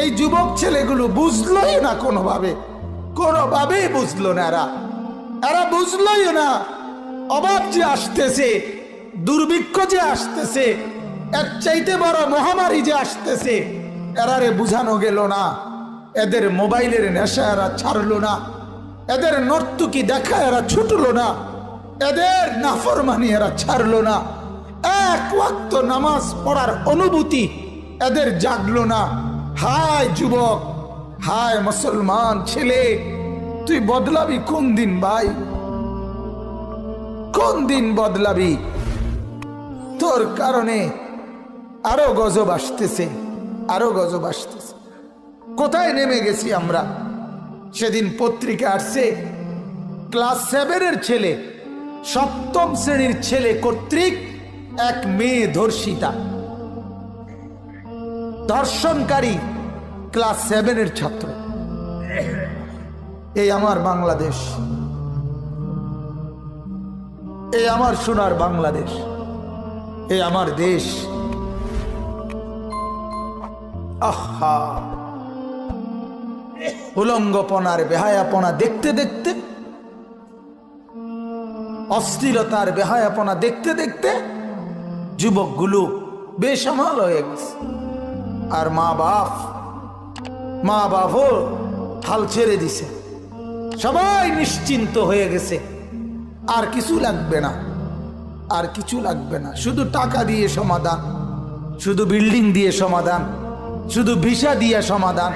এই যুবক ছেলেগুলো বুঝলোই না কোনোভাবে। কোনোভাবেই বুঝলো না এরা। এরা বুঝলোই না অভাব যে আসতেছে, দুর্ভিক্ষ যে আসতেছে, এর চাইতে বড় মহামারী যে আসতেছে, এরারে বুঝানো গেল না। এদের মোবাইলের নেশা এরা ছাড়লো না। এদের নর্তুকি দেখা এরা ছুটলো না। এদের নাফরমানি এরা ছাড়লো না। এক ওয়াক্ত নামাজ পড়ার অনুভূতি এদের জাগলো না। হায় যুবক, হায় মুসলমান ছেলে, তুই বদলাবি কোন দিন ভাই? কোন দিন বদলাবি? তোর কারণে আরও গজব আসতেছে, আরও গজব আসতেছে। কোথায় নেমে গেছি আমরা? সেদিন পত্রিকা আসছে, ক্লাস সেভেনের ছেলে, সপ্তম শ্রেণির ছেলে কর্তৃক এক মেয়ে ধর্ষিতা। ধর্ষণকারী ক্লাস সেভেনের ছাত্র। এই আমার বাংলাদেশ। এই আমার সোনার বাংলাদেশ। এই আমার দেশ। আহা। উলঙ্গপনার বেহায়াপনা দেখতে দেখতে, অস্থিরতার বেহায়াপনা দেখতে দেখতে যুবকগুলো বেসামাল হয়ে গেছে। আর মা বাপ, মা বাপও হাল ছেড়ে দিছে। সবাই নিশ্চিন্ত হয়ে গেছে। আর কিছু লাগবে না, আর কিছু লাগবে না। শুধু টাকা দিয়ে সমাধান, শুধু বিল্ডিং দিয়ে সমাধান, শুধু ভিসা দিয়ে সমাধান,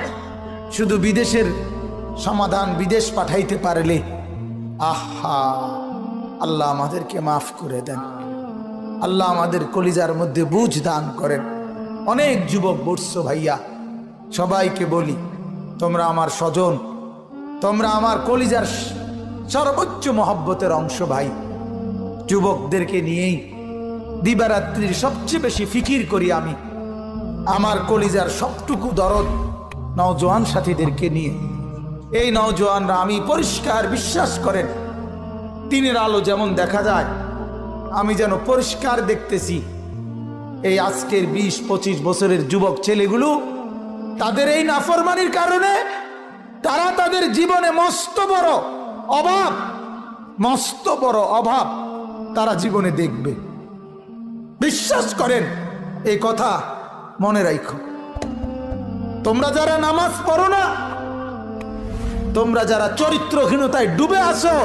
শুধু বিদেশের সমাধান বিদেশ পাঠাইতে পারলে, আহা, আল্লাহ আমাদেরকে মাফ করে দেন। আল্লাহ আমাদের কলিজার মধ্যে বুঝ দান করেন। অনেক যুবক বসছো ভাইয়া। সবাইকে বলি, তোমরা আমার স্বজন, তোমরা আমার কলিজার সর্বোচ্চ মহব্বতের অংশ ভাই। যুবকদেরকে নিয়েই দিবারাত্রির সবচেয়ে বেশি ফিকির করি আমি। আমার কলিজার সবটুকু দরদ নওজোয়ান সাথীদেরকে নিয়ে। এই নওজোয়ানরা আমি পরিষ্কার বিশ্বাস করেন দিনের আলো যেমন দেখা যায়, আমি যেন পরিষ্কার দেখতেছি। এই আজকের বিশ, পঁচিশ বছরের যুবক ছেলেগুলো, তাদের এই নাফরমানির কারণে তারা তাদের জীবনে মস্ত বড় অভাব, মস্ত বড় অভাব তারা জীবনে দেখবে। বিশ্বাস করেন, এই কথা মনে রাখো তোমরা যারা নামাজ পড়ো না, তোমরা যারা চরিত্রহীনতায় ডুবে আসো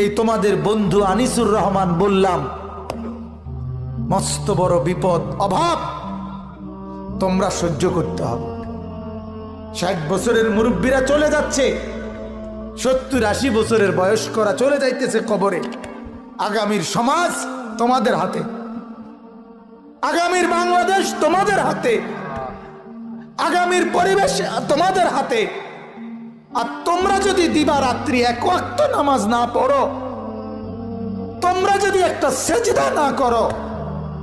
এই তোমাদের বন্ধু আনিসুর রহমান বললাম মস্ত বড় বিপদ, অভাব তোমরা সহ্য করতে হবে। ষাট বছরের মুরব্বীরা চলে যাচ্ছে, সত্তর আশি বছরের বয়স্করা চলে যাইতেছে কবরে। আগামীর সমাজ তোমাদের হাতে। আগামীর বাংলাদেশ তোমাদের হাতে। আগামীর পরিবেশ তোমাদের হাতে। আর তোমরা যদি দিবা রাত্রি এক নামাজ না পড়ো, তোমরা যদি একটা সেজদা না করো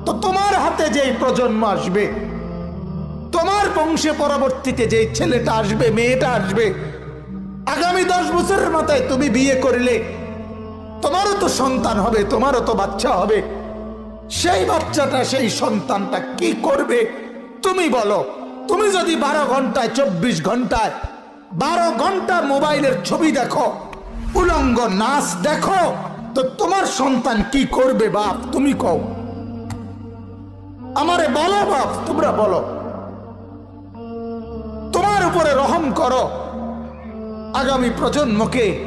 তো তোমার হাতে যেই প্রজন্ম আসবে, তোমার বংশে পরবর্তীতে যেই ছেলেটা আসবে, মেয়েটা আসবে, আগামী দশ বছরের মাথায় তুমি বিয়ে করলে, তোমারও তো সন্তান হবে, তোমারও তো বাচ্চা হবে। সেই বাচ্চাটা, সেই সন্তানটা কি করবে, তুমি বলো। তুমি যদি বারো ঘন্টায়, চব্বিশ ঘন্টায়, বারো ঘণ্টা মোবাইলের ছবি দেখো, উলঙ্গ নাচ দেখো, তো তোমার সন্তান কি করবে বাপ, তুমি কও। আমারে বলো বাপ, তোমরা বলো। তোমার উপরে রহম করো। আগামী প্রজন্মকে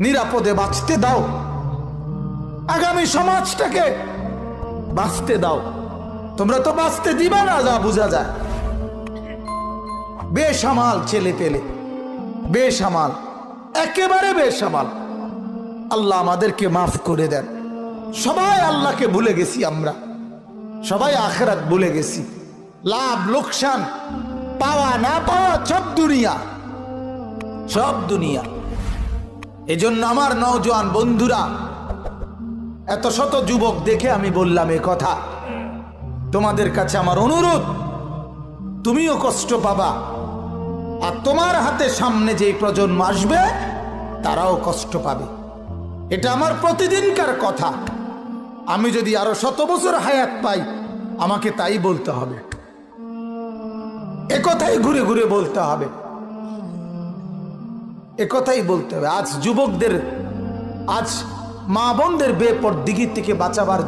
নিরাপদে বাঁচতে দাও। আগামী সমাজটাকে বাঁচতে দাও। তোমরা তো বাঁচতে দিবা না, যা বোঝা যায়। বেসামাল ছেলে পেলে, বেসামাল, একেবারে বেসামাল। আল্লাহ আমাদেরকে মাফ করে দেন। সবাই আল্লাহকে ভুলে গেছি আমরা। সবাই আখেরাত ভুলে গেছি। লাভ, লোকসান, পাওয়া না পাওয়া সব দুনিয়া। সব দুনিয়া। এজন্য আমার নওজোয়ান বন্ধুরা, এত শত যুবক দেখে আমি বললাম এ কথা। তোমাদের কাছে আমার অনুরোধ, তুমিও কষ্ট পাবা। আর তোমার হাতে সামনে যেই প্রজন্ম আসবে, তারাও কষ্ট পাবে। এটা আমার প্রতিদিনকার কথা। আমি যদি আরও শত বছর হায়াত পাই, আমাকে তাই বলতে হবে। একথাই ঘুরে ঘুরে বলতে হবে। একথাই বলতে হবে। আজ যুবকদের, আজ মা বোনদের বেপর দিঘির থেকে বাঁচাবার